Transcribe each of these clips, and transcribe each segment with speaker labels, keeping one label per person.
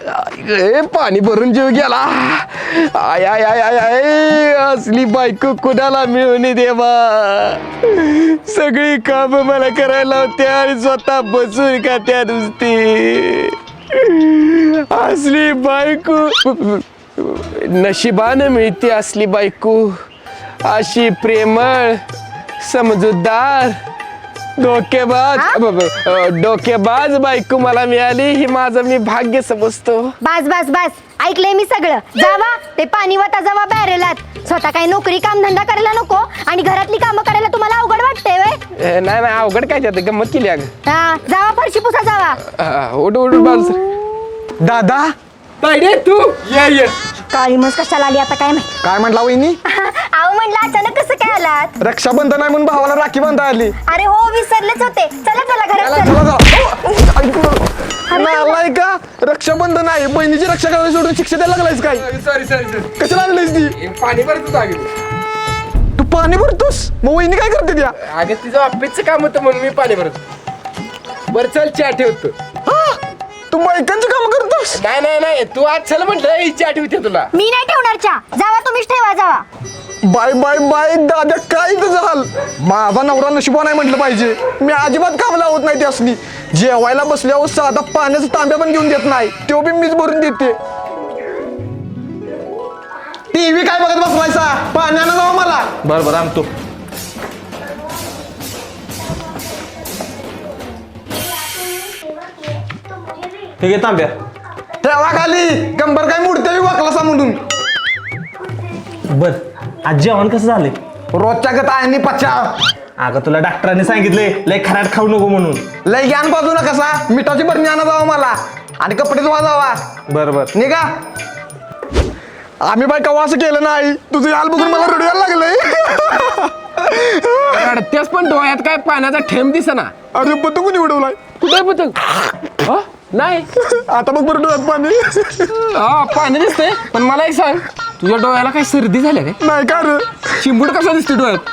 Speaker 1: ए पाणी भरून जीव गेला. आय आय आय आय आय असली बायको कुणाला मिळून देवा सगळी काम मला करायला होते आणि स्वतः बसून का त्या नुसती. असली बायको नशिबानं मिळते असली बायको. अशी प्रेमळ समजूतदार डोकेबाज. ब- ब- अ, डोकेबाज बायको मला मिळाली ही माझं मी भाग्य समजतो.
Speaker 2: बस बस बस. ऐकलंय मी सगळं. जावा ते पाणी वता जावा बॅरेलात. स्वतः काही नोकरी काम धंदा करायला नको आणि घरातली कामं करायला तुम्हाला अवघड वाटतंय वय
Speaker 1: ए, नाही नाही अवघड काय त्यात? गंमत केली अग.
Speaker 2: हा जावा फरशी पुसा जावा.
Speaker 1: उठ उठ बाजू दादा. तायडे तू. ये ये.
Speaker 2: काळी मस कशाला आली आता काय माहिती?
Speaker 3: काय म्हटला वहिनी?
Speaker 2: अहो म्हणलं अचानक कसं काय आलात?
Speaker 3: रक्षाबंधन आहे म्हणून भावाला राखी बांधा आली.
Speaker 2: अरे हो विसरलेच होते. चला चला घरात
Speaker 3: चला,
Speaker 2: चला.
Speaker 3: चला, चला. नालाय का? रक्षाबंधन आहे. बहिणीची रक्षा करायला सोडून शिक्षा द्यायला लागलायस काय?
Speaker 1: सॉरी सॉरी
Speaker 3: कशाला आणलीस ती?
Speaker 1: पाणी भरतो अगं
Speaker 3: तू पाणी भरतोस? मग वहिनी काय करते त्या?
Speaker 1: अगं तिचं ऑफिसचं काम होतं म्हणून मी पाणी भरतो. बरं चल चहा ठेवतो.
Speaker 3: हा? तू बायकांची काम करतोस?
Speaker 1: नाही नाही नाही. तू आज चल म्हटलं हिची आठवते तुला.
Speaker 2: मी नाही ठेवणार चहा जावा तुम्हीच ठेवा जावा.
Speaker 3: Bye bye bye. दादा काय तुझं हाल माझा नवरा नशिबा नाही म्हटलं पाहिजे. मी अजिबात काम लावत नाही त्यासनी. जेवायला बसल्यावर साधा पाण्याचा तांब्या पण घेऊन देत नाही. तो बी मीच भरून देते. टीव्ही काय बघत बसलायसा? पाण्यानं जाऊ मला.
Speaker 4: बरं बरं आणतो ठीक आहे तांब्या.
Speaker 3: ठेवा खाली. कंबर काय मुडते वाकला म्हणून.
Speaker 4: बर. आज जेवण कसं झालंय?
Speaker 3: रोजच्या गत आणि पच्चा.
Speaker 4: अगं तुला डॉक्टरांनी सांगितले लय खराट खाऊ नको म्हणून.
Speaker 3: लय ज्ञान बाजू ना कसा मिठाची बरणी आणा जावा मला. आणि कपडे धुवा जावा
Speaker 4: बरं बरं.
Speaker 3: निघा. आम्ही बाय कवा असं केलं नाही? तुझं हाल बघून मला रडू यायला लागलंय.
Speaker 1: रडतेस पण डोळ्यात काय पाण्याचा ठेम दिसना.
Speaker 3: अरे पतंग कोणी उडवलाय?
Speaker 1: कुठे पतंग हा? नाही.
Speaker 3: आता बघ बरं डोळ्यात पाणी.
Speaker 1: हा पाणी दिसतंय पण मला एक सांग. तुझ्या डोळ्याला काय सर्दी झाल्या काय
Speaker 3: नाही का रे?
Speaker 1: चिंबूड कसा दिसते डोळ्यात?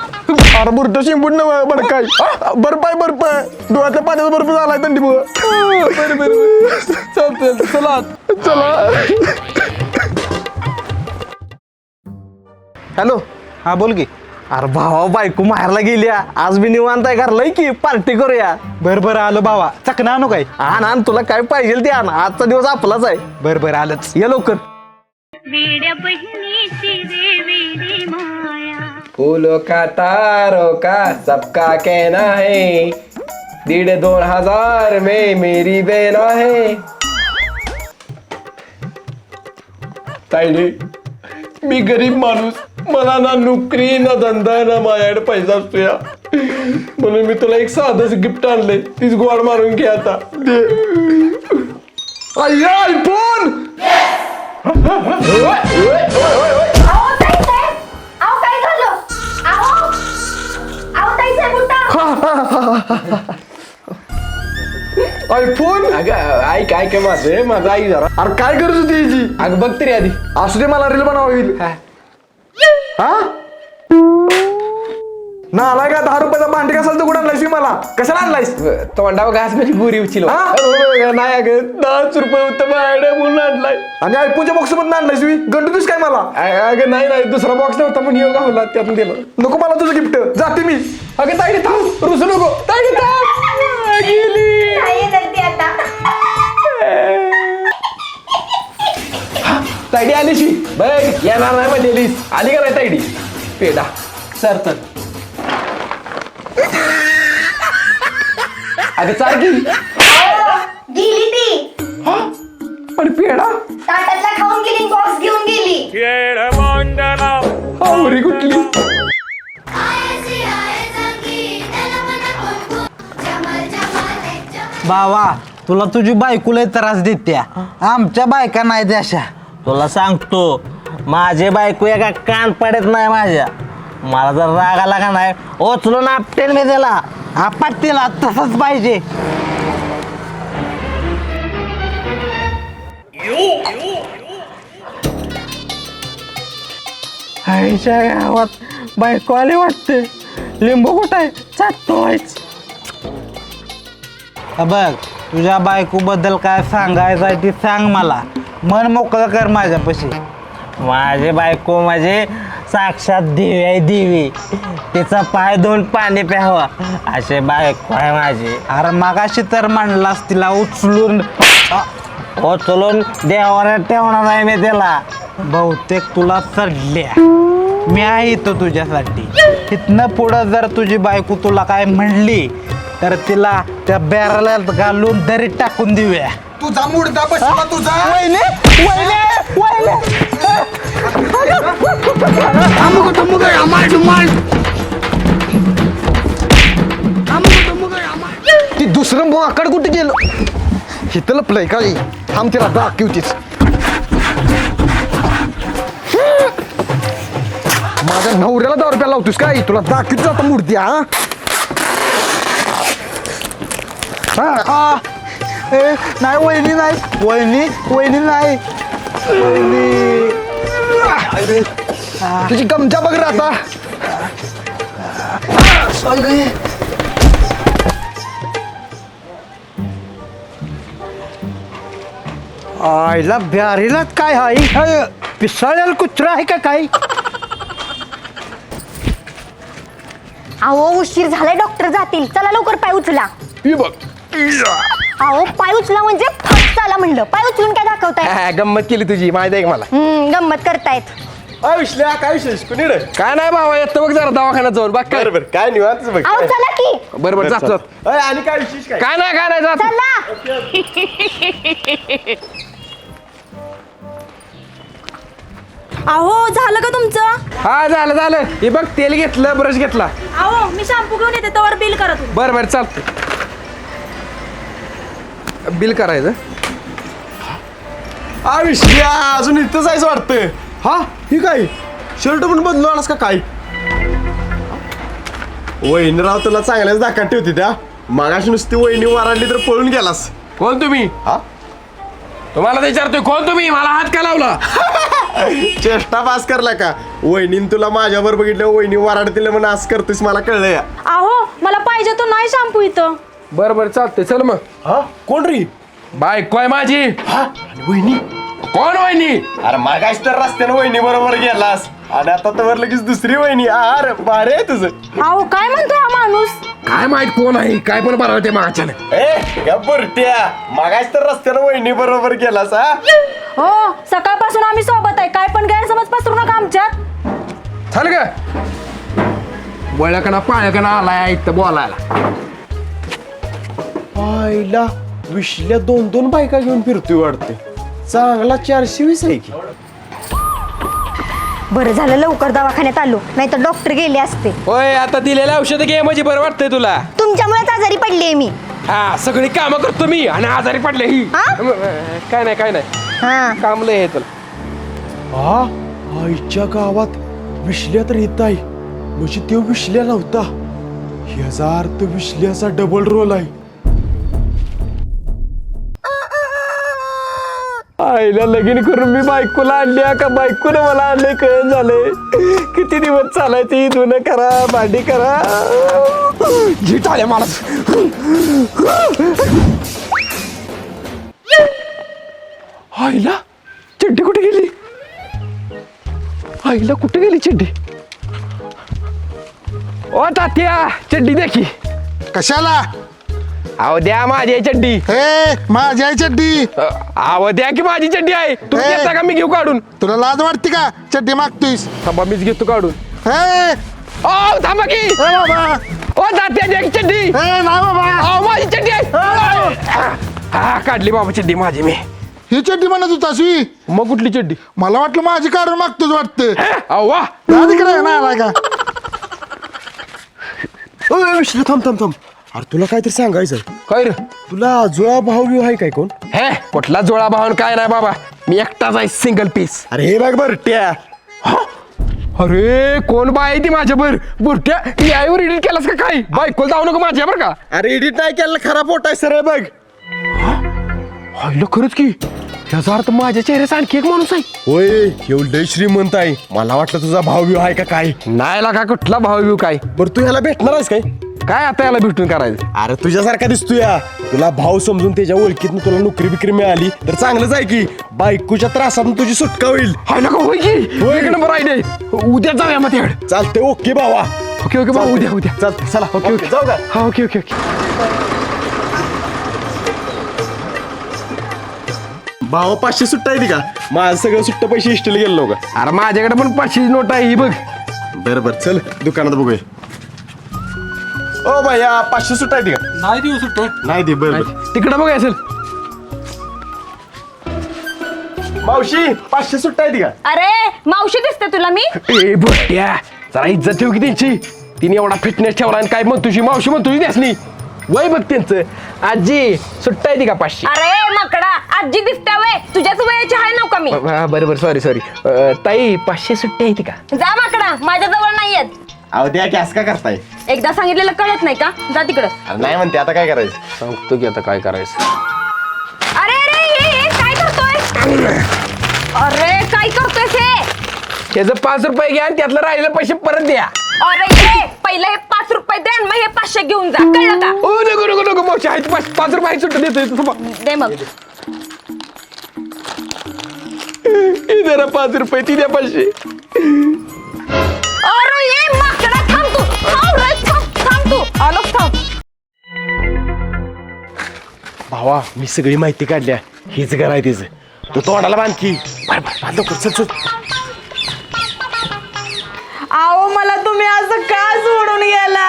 Speaker 3: अरे बुरट शिंपूट न बडकाय बर्फ आहे बर्फ आहे डोळ्यातल्या पाण्याचा बर्फ झालाय थंडी
Speaker 1: बरं बरं चालतं चला.
Speaker 3: चला. हॅलो.
Speaker 4: हा बोल की.
Speaker 3: अरे भावा बायको माहेरला गेल्या आज मी निवांत आहे घरलाय की पार्टी करूया.
Speaker 4: बरं बरं आलो बाबा चकना आणू काय?
Speaker 3: आण आण तुला काय पाहिजे ते आण. आजचा दिवस आपलाच आहे.
Speaker 4: बरं बरं आलंच.
Speaker 3: ये लवकर.
Speaker 5: वेड्या बहिणीची माया.
Speaker 1: फूलों का तारों का सबका कहना है दीड दोन हजार में मेरी बेना है। ताईने मी गरीब माणूस मला ना नोकरी ना धंदा ना माझ्याकडे पैसा असतो या म्हणून मी तुला एक साधं गिफ्ट आणलंय. तीच गोड मारून घे आता. दे.
Speaker 3: अय्या आयफोन
Speaker 2: अहो ताई साहेब अहो काय झालं? अहो अहो ताई साहेब उठा.
Speaker 3: आयफोन
Speaker 1: अगं ऐक ऐक माझं माझं आई जरा.
Speaker 3: अरे काय करत होती हिची
Speaker 1: अगं बघ तरी आधी.
Speaker 3: असू दे मला रील बनवा होईल
Speaker 1: हा.
Speaker 3: ना आलाय का? दहा रुपयाचा भांडी कसाल तू कुठं आणलायस मला? कशाला आणलायस?
Speaker 1: तोंडावर घास म्हणजे गुरी उचल
Speaker 3: हा?
Speaker 1: नाही अगं दहाच रुपये होतं माझ्याकडे म्हणून आणलाय.
Speaker 3: आणि आयफोनच्या बॉक्स मधून आणलायस मी गंडूतीस काय मला?
Speaker 1: अ- अगं नाही नाही दुसरा बॉक्स नव्हता पण योगा होला त्यातून दिलं.
Speaker 3: नको मला तुझं गिफ्ट जाते मी.
Speaker 1: अगं ताईडी थांब रुसू नको. ताईडी थांब. गेली
Speaker 2: काय आता?
Speaker 1: ताईडी आलीशी? बघ येणार नाही म्हणलेलीस आली का नाही ताईडी पेडा सर तर. अगं चाल की.
Speaker 2: गेली ती.
Speaker 1: हा? पण पेडा
Speaker 2: ताटातला खाऊन गेली बॉक्स घेऊन गेली.
Speaker 1: आवरी कुठली?
Speaker 6: बावा तुला तुझी बायको लय त्रास देत्या. आमच्या बायका नाही अशा. तुला सांगतो माझे बायको एका कान पडत नाही माझ्या. मला जर राग आला का नाही ओचलून आपटेल मी त्याला आपटतील तसंच पाहिजे. आईच्या गावात बायको आली वाटते. लिंबू कुठं आहे? चाटतो व्हायच बघ तुझ्या बायकोबद्दल काय सांगायचं आहे ते सांग मला. मन मोकळं कर माझ्यापाशी. माझे बायको म्हणजे साक्षात देवी आहे देवी. तिचा पाय धुवून पाणी प्यावं. असे बायको आहे माझी. अरे मागाशी तर म्हणलास तिला उचलून. उचलून देवाऱ्यात ठेवणार नाही मी त्याला बहुतेक तुला चढल्या. मी आहे इथं तुझ्यासाठी. तिथनं पुढं जर तुझी बायको तुला काय म्हणली तर तिला त्या बॅरलात घालून दरीत टाकून देऊया.
Speaker 7: तुझा मुडदा बसला तुझा? ती दुसरं मोकाड कुठे गेलं? हिथं लपलंय काळी थांब तिला दाखवतीच माझ्या नवऱ्याला दहा रुपया लावतोस काय? तुला दाखवत आता मूर्ती हा. हा.
Speaker 6: ए, नाही वहिनी नाही. वहिनी वहिनी नाही. वहिनी.
Speaker 7: तुझी गमजा बघ रे आता.
Speaker 6: आईला ब्यारीलाच काय आहे पिसाळ्याला कुत्रा आहे का काही
Speaker 2: अहो उशीर झालाय डॉक्टर जातील. चला लवकर पाय उचला.
Speaker 1: ही बघ.
Speaker 2: अहो पाय उचला म्हणजे फट चाला म्हणलं. पाय उचलून काय दाखवताय?
Speaker 1: हा, गंमत केली तुझी माहिती आहे का मला?
Speaker 2: हम्म गंमत करतायत.
Speaker 7: विश्ल्या काय विशेष कुणी रे?
Speaker 1: काय नाही बाबा येतो बघ जरा दवाखान्यात जाऊन बघ काय.
Speaker 7: बरोबर काय निवांत बघ.
Speaker 2: अहो चला की.
Speaker 1: बरोबर जात जात.
Speaker 7: अय, आणि काय विशेष काय?
Speaker 1: काय नाही काय नाही जात.
Speaker 2: चला.
Speaker 8: अहो झालं का तुमचं?
Speaker 1: हा झालं झालं. हे बघ तेल घेतलं ब्रश घेतला.
Speaker 8: अहो मी शॅम्पू घेऊन येते तवर बिल करा तुम्ही.
Speaker 1: बरं बरं चालतं बिल करायचं?
Speaker 7: हा? विश्ल्या अजून इथंच जायचं वाटतं हा? ही काय? शर्ट पण बदलू आलास का काय? वहिनीराव तुला चांगल्याच दाखवत ठेवती त्या. मागाशी नुसती वहिनी वराडली तर पळून गेलास.
Speaker 1: कोण तुम्ही?
Speaker 7: हा?
Speaker 1: तुम्हाला विचारतोय कोण तुम्ही? मला हात का लावला?
Speaker 7: चेष्टा पास करला का? वहिनीन तुला माझ्यावर बघितलं वहिनी वराडतील म्हणून असं करतोस मला कळलं या
Speaker 8: अहो मला पाहिजे तो नाही शॅम्पू इथं.
Speaker 1: बरं बरं चालतंय. चल मग.
Speaker 7: हा? कोण रे?
Speaker 1: बायको आहे माझी.
Speaker 7: हा? आणि वहिनी?
Speaker 1: कोण वहिनी?
Speaker 7: अरे मागाश तर रस्त्यानं वहिनी बरोबर गेलास. आणि आता तर लगेच दुसरी वहिनी. अरे बारे आहे तुझं.
Speaker 8: अहो काय म्हणतोय हा माणूस?
Speaker 1: काय माहीत कोण आहे? काय पण बरं ते मागच्यानं
Speaker 7: ए या बुरट्या. मागाश तर रस्त्यानं वहिनी बरोबर गेलास हा?
Speaker 8: हो सकाळपासून आम्ही सोबत आहे. काय पण गैरसमज पसरू नका आमच्यात.
Speaker 1: चाल ग. वळकणा पाळकणा आलाय इथं बोलायला.
Speaker 7: आईला विश्ल्या दोन दोन बायका घेऊन फिरतोय वाटते चांगला चारशे वीस आहे की.
Speaker 2: बरं झालं लवकर दवाखान्यात आलो. नाही तर डॉक्टर गेले असते.
Speaker 1: होय आता दिलेल्या औषध घे म्हणजे बरं वाटतंय तुला.
Speaker 2: तुमच्यामुळेच आजारी पडले मी.
Speaker 1: हा सगळी कामं करतो मी आणि आजारी पडले ही.
Speaker 2: हा?
Speaker 1: काय नाही काय नाही.
Speaker 2: हा.
Speaker 1: कामलं हे तुला.
Speaker 7: हा आईच्या गावात विश्ल्या तर येत आहे. म्हणजे तो विश्ल्या नव्हता. ह्याचा अर्थ विश्ल्याचा डबल रोल आहे.
Speaker 1: आईला लगीन करून मी बायकोला आणली का? बायकोनं मला आणले कळण झालंय. किती दिवस चालायचं ती धुणं करा भांडी करा. झीट आल्या मला आईला? चड्डी कुठे गेली? आईला कुठे गेली चड्डी ओ तात्या चड्डी देखी.
Speaker 9: कशाला?
Speaker 1: अहो द्या माझी चड्डी.
Speaker 9: ए माझी आई चड्डी.
Speaker 1: अहो द्या की माझी चड्डी आहे.
Speaker 9: ए.
Speaker 1: घेता का? मी घेऊ काढून.
Speaker 9: तुला लाज वाटते का? चड्डी मागतोयस.
Speaker 1: थांबा मीच घेतो काढून.
Speaker 9: ए.
Speaker 1: ओ थांबा की.
Speaker 9: ए बाबा.
Speaker 1: ओ द्या की चड्डी.
Speaker 9: ए नाही बाबा.
Speaker 1: अहो माझी चड्डी आहे. हा काढली बाबा चड्डी माझी मी.
Speaker 9: ही चड्डी म्हणत होतास ही?
Speaker 1: मग कुठली चड्डी?
Speaker 9: मला वाटलं माझी काढून मागतोच वाटतं.
Speaker 1: अहो वा.
Speaker 9: तिकडे नाही आलाय का?
Speaker 7: थांब थांब थांब. अरे तुला काहीतरी सांगायचं
Speaker 1: काय रे?
Speaker 7: तुला जुळा भाऊ बिव आहे काय कोण?
Speaker 1: हे कुठला जोळा भावन काय नाही बाबा. मी एकटाच आहे सिंगल पीस
Speaker 7: अरे हे बघ बरट्या.
Speaker 1: अरे कोण बाय आहे ती माझ्या बर बुरट्या यावर एडिट केलास का काय? बायकोला जाऊ नको माझ्या बरं का.
Speaker 7: अरे एडिट नाही केलं खरा पोट आहे सरळ बघ.
Speaker 1: हायला खरंच की. याचा अर्थ माझ्या चेहऱ्याचा आणखी एक माणूस आहे.
Speaker 7: होय एवढं श्रीमंत आहे. मला वाटलं तुझा भाऊ आहे का काय?
Speaker 1: नाही लागा कुठला भाव बिव काय?
Speaker 7: बरं तू ह्याला भेटणार आहेस काय?
Speaker 1: काय आता याला भेटून करायचं?
Speaker 7: अरे तुझ्यासारखा दिसतो या तुला भाव समजून त्याच्या ओळखीत तुला नोकरी बिकरी मिळाली तर चांगलंच आहे की. बायकोच्या त्रासातून तुझी सुटका होईल.
Speaker 1: हाय नका होय की? एक नंबर आहे उद्या जाऊया मग त्याकडे
Speaker 7: चालते ओके भावा.
Speaker 1: ओके ओके भाऊ उद्या उद्या.
Speaker 7: चालते चला.
Speaker 1: Okay okay.
Speaker 7: जाऊ का?
Speaker 1: हा ओके ओके ओके.
Speaker 7: भावा पाचशे सुट्टा आहे का? माझं सगळं सुट्ट पैसे इष्टीला गेलो नव्हतं
Speaker 1: अरे माझ्याकडे पण पाचशेची नोट आहे ही बघ.
Speaker 7: का बरं बरं चल दुकानात बघूया. ओ भैया पाचशे सुट्टा आहे का?
Speaker 4: नाही देऊ सुट्ट.
Speaker 7: नाही दे बरं बरं.
Speaker 1: तिकडं बघ असेल
Speaker 7: मावशी पाचशे सुट्टा आहे का?
Speaker 8: अरे मावशी दिसते तुला मी.
Speaker 1: ए बोट्या जरा इज्जत ठेव की त्यांची. तिने एवढा फिटनेस ठेवला आणि काय म्हणतोशी मावशी म्हणतो त्यासनी वय बघ त्यांचं आजी सुट्टा आहे ती का पाचशे
Speaker 8: अरे माकडा आजी दिसते वे तुझ्याच वयाची आहे नव्हता मी
Speaker 1: हा बरं बरं सॉरी सॉरी ताई पाचशे सुट्टी आहे ती का?
Speaker 8: जा माकडा माझ्या जवळ नाही येत
Speaker 7: अहो द्या गॅस का करताय?
Speaker 8: एकदा सांगितलेलं कळत नाही का? जा तिकडं.
Speaker 7: अरे नाही म्हणते आता काय करायचं?
Speaker 1: सांगतो की आता काय करायचं.
Speaker 8: अरे अरे हे हे काय करतोय? अरे काय करतोय हे?
Speaker 1: त्याचं पाच रुपये घ्या आणि त्यातलं राहिलेले पैसे परत द्या.
Speaker 8: अरे हे पहिले हे पाच रुपये दे आणि मग हे पाचशे घेऊन जा. कळलं का?
Speaker 1: ओ नको नको नको मावशी आहेत पाच पाच रुपये सुट्ट देतो
Speaker 8: दे मग.
Speaker 1: जरा पाच रुपये ती द्या पाचशे.
Speaker 8: अरे ये माकडा थांब तू. थांब रे थांब थांब तू. आलो थांब.
Speaker 7: भावा मी सगळी माहिती काढल्या हेच घर आहे तिचं. तू तोंडाला बांध की. बाय बाय बांध लवकर, चल चल.
Speaker 8: आओ मला तुम्ही असं का सोडून गेला?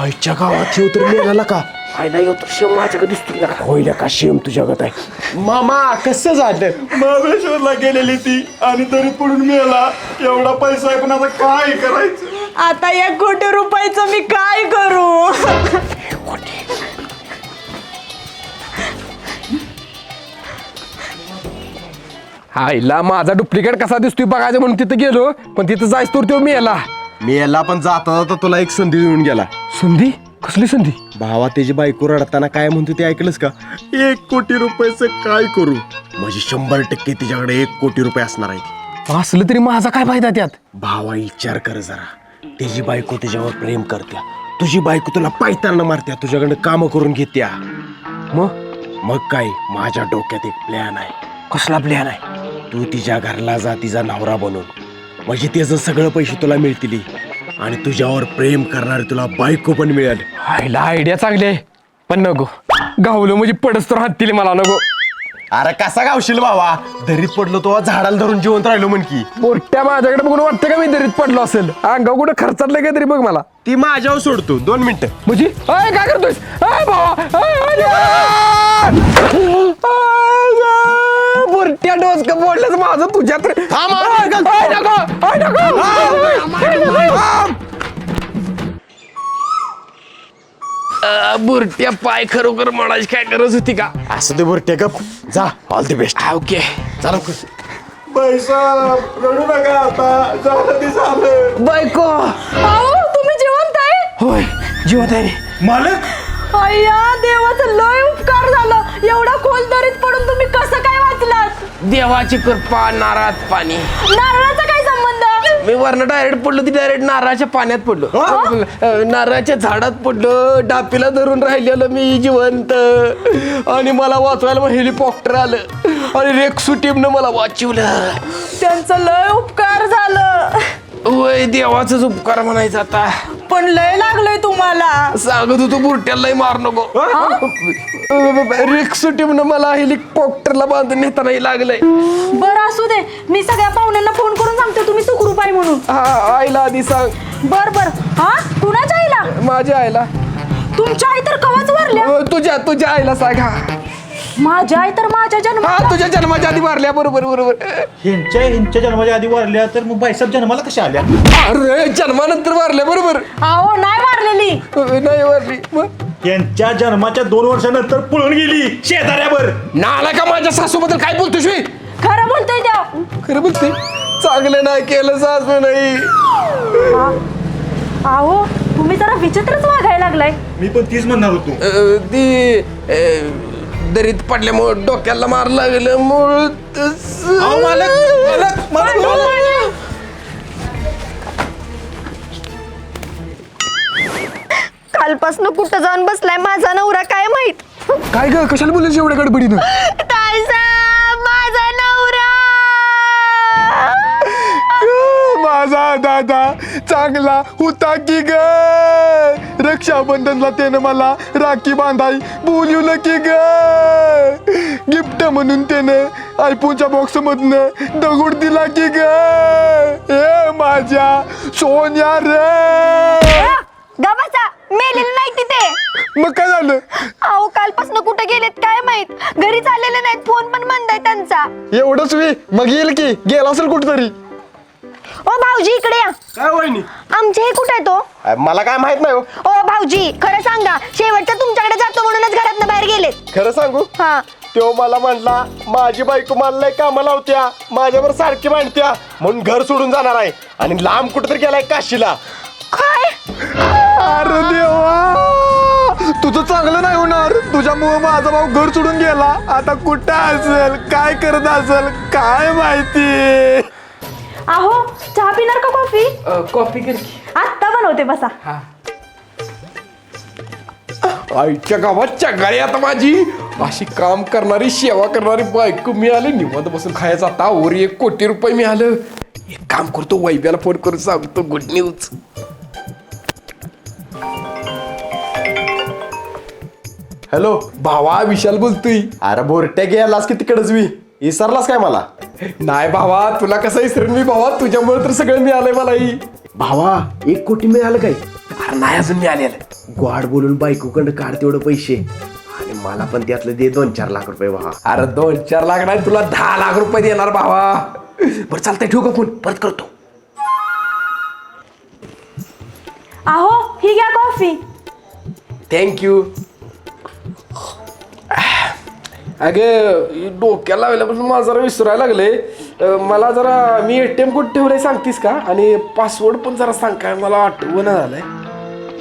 Speaker 7: आईच्या गावात ठेव तर मिळाला का? आयला येतो शेम माझ्याकडे दिसतो ना होईल का शेम तुझ्याकडे आहे? मामा कसं झालं? महाबळेश्वरला गेलेली ती आणि तरी पडून मिळाला एवढा पैसा आहे पण आता काय करायचं?
Speaker 8: आता या कोटी रुपयाचं मी काय करू?
Speaker 1: आईला माझा डुप्लिकेट कसा दिसतोय बघायचं म्हणून तिथं गेलो. पण तिथं जायच तर तो मी याला
Speaker 7: मी याला पण जाता जाता तुला एक संधी देऊन गेला.
Speaker 1: संधी? कसली संधी?
Speaker 7: भावा त्याची बायको रडताना काय म्हणतो ते ऐकलंस का? एक कोटी रुपयाचं काय करू? म्हणजे शंभर टक्के तिच्याकडे एक कोटी रुपये असणार आहेत.
Speaker 1: असलं तरी माझा काय फायदा त्यात?
Speaker 7: भावा विचार कर जरा. त्याची बायको त्याच्यावर प्रेम करत्या. तुझी बायको तुला पायताना मारत्या. तुझ्याकडनं कामं करून घेत्या.
Speaker 1: मग?
Speaker 7: मग काय? माझ्या डोक्यात एक प्लॅन आहे.
Speaker 1: कसला प्लॅन आहे?
Speaker 7: तू तिच्या घरला जा तिचा नवरा बनून म्हणजे त्याचं सगळं पैसे तुला मिळतील आणि तुझ्यावर प्रेम करणारी तुला बायको पण मिळेल.
Speaker 1: आईला आयडिया चांगली आहे. पण नको. गावलं म्हणजे पडस तर हातील मला नको.
Speaker 7: अरे कसा गावशील बाबा दरीत पडलो तो झाडाला धरून जिवंत राहिलो म्हण की.
Speaker 1: पोरट्या माझ्याकडे बघून वाटतं का मी दरीत पडलो असेल? अंगाव कुठं खर्चातलं का तरी बघ मला.
Speaker 7: ती माझ्यावर सोडतो दोन मिनिटं.
Speaker 1: म्हणजे? अय काय करतोय अय भावा! अय, अय, अय! बुरट्या डोस का बोललंच माझं तुझ्यात रे. अय, अय, नको, नको. अ, बुरट्या पाय खरोखर म्हणायची काय गरज होती का?
Speaker 7: असं ते बरं टेकअप जा ऑल द बेस्ट
Speaker 1: ओके.
Speaker 7: चला पैसा रडू नका आता. झालं ते झालं.
Speaker 1: बायको.
Speaker 8: आओ तुम्ही जिवंत आहे?
Speaker 1: होय जीवत आहे रे.
Speaker 7: मालक?
Speaker 8: अय्या देवाचं लय उपकार झालं. एवढा खोल दरीत पडून तुम्ही कसं काय वाचलात?
Speaker 1: देवाची कृपा नारात पाणी.
Speaker 8: नारळाचा काय संबंध?
Speaker 1: मी वरनं डायरेक्ट पडलो ती डायरेक्ट नारळाच्या पाण्यात पडलो. अ, नारळाच्या झाडात पडलो डापीला धरून राहिलेलो मी जिवंत. आणि मला वाचवायला मग हेलिकॉप्टर आलं. आणि रेक्सू टीमनं मला वाचवलं.
Speaker 8: त्यांचं लय उपकार झालं.
Speaker 1: वय देवाचाच उपकार म्हणायचा आता.
Speaker 8: पण लय लागलंय तुम्हाला.
Speaker 1: सांगत होतो बुरट्यालाही मार नको. रेक्सू टीमनं मला हेलिकॉप्टरला बांधून नेतानाही लागलंय.
Speaker 8: बरं असू दे. मी सगळ्या पाहुण्यांना फोन करून सांगते तुम्ही सुखरूप आहे म्हणून.
Speaker 1: हा आईला आधी सांग.
Speaker 8: बर बर. हा? कुणाच्या आईला?
Speaker 1: माझ्या आईला.
Speaker 8: तुमच्या आई तर कवाच वारल्या.
Speaker 1: अ, तुझ्या तुझ्या आईला सांग हा.
Speaker 8: माझ्या आई तर माझ्या जन्म
Speaker 1: हा तुझ्या जन्माच्या आधी मारल्या बरोबर बरोबर.
Speaker 4: ह्यांच्या ह्यांच्या जन्माच्या आधी वारल्या तर मग बाईसाहेब जन्माला कशा आल्या?
Speaker 1: अरे जन्मानंतर मारल्या बरोबर.
Speaker 8: अहो नाही मारलेली
Speaker 1: अ, नाही मारली मग?
Speaker 4: यांच्या जन्माच्या दोन वर्षानंतर पळून गेली शेजाऱ्यावर.
Speaker 1: नाला का माझ्या सासूबद्दल काय बोलतो शिवी
Speaker 8: खरं बोलतोय त्या.
Speaker 1: खरं बोलते चांगलं नाही केलं सासू नाही.
Speaker 8: अहो तुम्ही जरा विचित्रच वागायला लागलाय.
Speaker 4: मी पण तीच म्हणणार होतो.
Speaker 1: अ, ती अ, दरीत पडल्यामुळं डोक्याला मार लागलं मूळ
Speaker 2: कालपासनं कुठं जाऊन बसलाय? माझा नवरा काय माहीत?
Speaker 3: काय ग? कशाला बोलायचं एवढ्या गडबडीनं
Speaker 2: माझा नवरा
Speaker 3: माझा दादा चांगला होता की ग? रक्षाबंधनला त्यानं मला राखी बांधाई बोलवलं की ग? गिफ्ट म्हणून त्यानं आयफोनच्या बॉक्स मधनं दगड दिला की ग? ए माझ्या सोन्या रे!
Speaker 2: गबासा मेलेलं नाही तिथे.
Speaker 3: मग काय झालं?
Speaker 2: अहो कालपासनं कुठे गेलेत काय माहीत? घरी चाललेले नाहीत फोन पण बंद आहे त्यांचा.
Speaker 3: एवढंच वे मग येईल की गेला असेल कुठतरी.
Speaker 2: ओ भाऊजी इकडे या.
Speaker 7: काय वहिनी?
Speaker 2: आमचे हे कुठे आहे तो?
Speaker 7: मला काय माहीत नाही हो.
Speaker 2: ओ भाऊजी खरं सांगा शेवटचं तुमच्याकडे जातो म्हणूनच घरातनं बाहेर गेलेत.
Speaker 7: खरं सांगू?
Speaker 2: हा.
Speaker 7: तो मला म्हणला माझी बायको मला लय कामाला होत्या माझ्यावर सारखी मांडत्या म्हणून घर सोडून जाणार आहे. आणि लांब कुठं तरी गेलाय काशीला.
Speaker 2: काय?
Speaker 3: अरे देवा! तुझं चांगलं नाही होणार. तुझ्यामुळे माझा भाऊ घर सोडून गेला. आता कुठं असेल? काय करत असेल? काय माहिती?
Speaker 8: अहो चहा पिणार का कॉफी?
Speaker 1: कॉफी कर
Speaker 8: आत्ता बनवते बसा.
Speaker 1: आईच्या गावात चगाळी आता माझी. अशी काम करणारी सेवा करणारी बायको मिळाली. निवांत बसून खायचा आता. वर एक कोटी रुपये मिळालं. एक काम करतो वैब्याला फोन करून सांगतो. गुड न्यूज
Speaker 7: हॅलो
Speaker 1: भावा विशाल बोलतोय.
Speaker 7: अरे बोरट्या गेलास की तिकडच मी. विसरलास काय मला?
Speaker 1: नाही भावा तुला कसं विसरेन मी भावा? तुझ्यामुळे तर सगळं मिळालंय मलाही.
Speaker 7: भावा एक कोटी मिळालं काय?
Speaker 1: अरे नाही अजून मिळालेलं.
Speaker 7: गोड बोलून बायकोकडं काढ तेवढं पैसे. आणि मला पण त्यातलं दे दोन चार लाख रुपये भावा.
Speaker 1: अरे दोन चार लाख नाही तुला दहा लाख रुपये देणार भावा. बरं चालतंय ठेवू का फोन? परत करतो.
Speaker 8: अहो ही घ्या कॉफी.
Speaker 1: थँक्यू अगे डोक्याला लावल्यापासून मला जरा विसरायला लागले. मला जरा मी एटीएम कोड ठेवलंय सांगतीस का? आणि पासवर्ड पण जरा सांग काय मला आठवण झालंय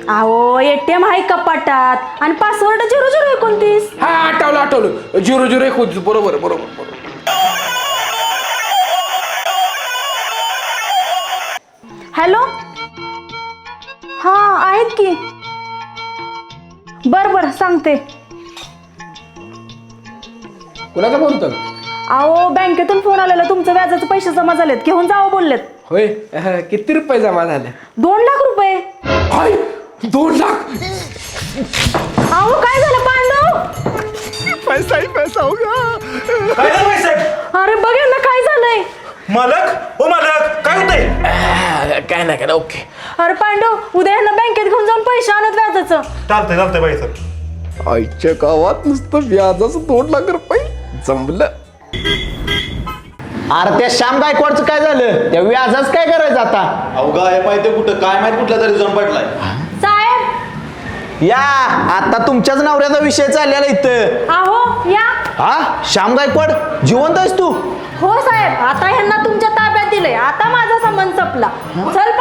Speaker 8: अहो एटीएम आहे कपाटात आणि पासवर्ड झिरो झिरो एकोणतीस?
Speaker 1: हा आठवलं आठवलं. झिरो झिरो एकोणतीस बरोबर बरोबर बरोबर.
Speaker 8: हॅलो? हा आहेत की. बर बर सांगते.
Speaker 1: कुणाचा फोन होता
Speaker 8: अहो बँकेतून फोन आलेला. तुमचं व्याजाचे पैसे जमा झालेत. घेऊन जावं बोललेत.
Speaker 1: होय? अह, किती रुपये जमा झाले?
Speaker 8: दोन लाख रुपये.
Speaker 1: हाय? दोन लाख?
Speaker 8: अहो काय झालं पांडव?
Speaker 3: पैसा ही पैसा होगा
Speaker 4: काय झालं साहेब?
Speaker 8: अरे बघेल ना काय झालंय?
Speaker 4: मालक? ओ मालक. काय होतंय?
Speaker 1: अह, काय नाही काय नाही ओके.
Speaker 8: अरे पांडव उद्या यांना बँकेत घेऊन जाऊन पैसे आणत व्याजाचं.
Speaker 4: चालतंय चालतंय बाई साहेब.
Speaker 1: आईच्या गावात नुसतं व्याजाचं दोन लाख रुपये. जमलं.
Speaker 6: अरे त्या श्याम गायकवाडचं काय झालं? त्या व्याजाच काय करायचं आता?
Speaker 10: अवघा आहे पाहिजे कुठं? काय माहीत कुठल्या तरी जाऊन पडलाय.
Speaker 8: साहेब!
Speaker 6: या आता तुमच्याच नवऱ्याचा विषय चाललेला इथं.
Speaker 8: अहो या.
Speaker 6: हा? श्याम गायकवाड जिवंत आहेस तू?
Speaker 8: हो साहेब. आता ह्यांना तुमच्या ताब्यात दिलंय. आता माझा संबंध संपला. चल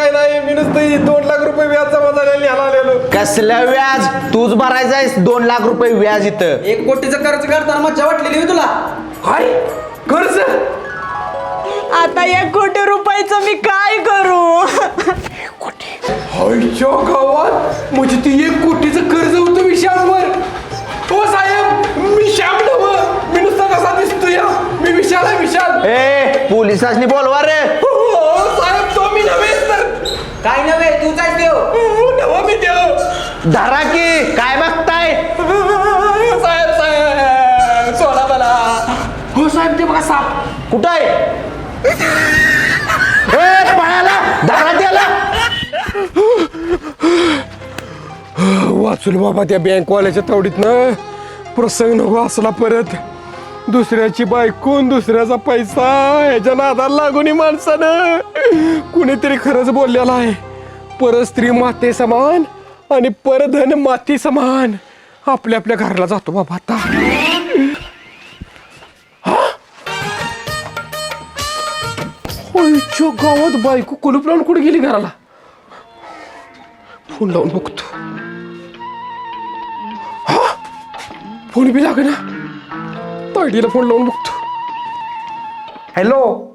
Speaker 1: काय नाही मी नुसतं दोन लाख रुपये व्याज जमा झालेलं आलेलो.
Speaker 6: कसलं व्याज? तूच भरायचा आहेस दोन लाख रुपये व्याज इथं.
Speaker 10: एक कोटीचं कर्ज काढताना मज्जा वाटलेली तुला.
Speaker 1: काय कर्ज?
Speaker 8: आता एक कोटी रुपयाचं मी काय करू?
Speaker 1: आईच्या गावात? म्हणजे ती एक कोटीचं कर्ज होतं विशालवर. हो साहेब मी श्याम नव मी नुसता कसा दिसतोय? हा? मी विशाल आहे विशाल.
Speaker 6: ए पोलिसांनी बोलवा रे.
Speaker 1: हो साहेब तो मी नव्हेच तर
Speaker 10: काय नव्हे? तू काय देव.
Speaker 1: हो, नवा मी देव.
Speaker 6: धरा की काय बघताय?
Speaker 1: साहेब साहेब सोडा मला. हो साहेब ते बघा साप.
Speaker 6: कुठं आहे? ए, पळाला धरा त्याला.
Speaker 1: वाचून बाबा त्या बँकवाल्याच्या तावडीतनं प्रसंग नको असला परत. दुसऱ्याची बायकून दुसऱ्याचा पैसा? ह्याच्या नादाला लागून माणसानं. कुणीतरी खरंच बोललेला आहे. पर स्त्री माते समान आणि परधन माती समान. आपल्या आपल्या घराला जातो बाबा आता. होयच्या गावात बायको कुलूप लावून कुठे गेली घराला? फोन लावून बघतो. फोन बी लागेना. तायडीला फोन लावून बघतो.
Speaker 3: हॅलो?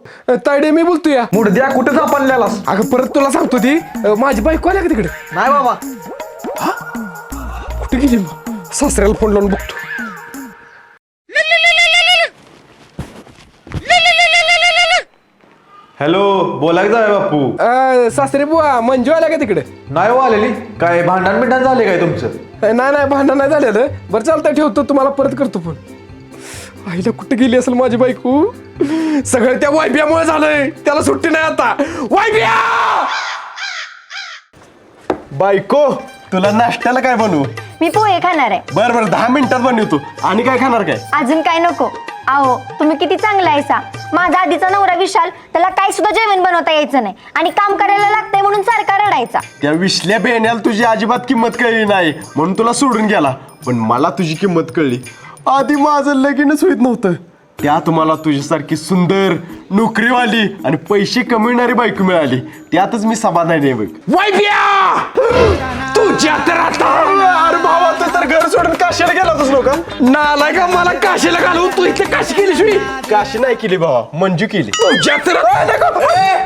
Speaker 1: तायडे मी बोलतो या
Speaker 3: मुडद्या कुठे सापडलेलास?
Speaker 1: अगं परत तुला सांगतो ती. अं, माझी बायको आल्या का तिकडे?
Speaker 3: नाही बाबा.
Speaker 1: कुठे गेली मग? सासऱ्याला फोन लावून बघतो.
Speaker 10: हॅलो बोला की जाय बापू
Speaker 1: अं, सासरे बुवा मंजू आल्या का तिकडे?
Speaker 10: नाही हो आलेली. काय भांडण बिंडण झाले काय तुमचं?
Speaker 1: अं, नाही नाही भांडण नाही झालेलं. बरं चालतंय ठेवतो. तुम्हाला परत करतो फोन आईला कुठे गेली असेल माझी बायको? सगळं त्या वायब्यामुळे झालंय. त्याला सुट्टी नाही आता. वायब्या!
Speaker 7: बायको तुला नाश्त्याला काय बनवू?
Speaker 2: मी पोहे खाणार आहे.
Speaker 7: बर बर दहा मिनिटात बनवतो आणि काय खाणार काय?
Speaker 2: अजून काय नको. आहो तुम्ही किती चांगला आहेसा. माझा आधीचा नवरा विशाल त्याला काही सुद्धा जेवण बनवता यायचं नाही. आणि काम करायला लागतंय म्हणून सारखा रडायचा.
Speaker 7: त्या विसल्या बेण्याला तुझी अजिबात किंमत कळली नाही. म्हणून तुला सोडून गेला. पण मला तुझी किंमत कळली. आधी माझं लगीनच होत नव्हतं. त्यात मला तुझ्यासारखी सुंदर नोकरीवाली आणि पैसे कमविणारी बायको मिळाली. त्यातच मी समाधानी आहे बघ
Speaker 1: तुझ्या तर आता
Speaker 7: अरे भावा तू तर घर सोडून काशीला गेला होतास लोक.
Speaker 1: नालाय का मला काशीला घालून? तू इथे काशी केली शिवी
Speaker 7: काशी नाही केली भावा मंजू केली.
Speaker 1: तुझ्या तर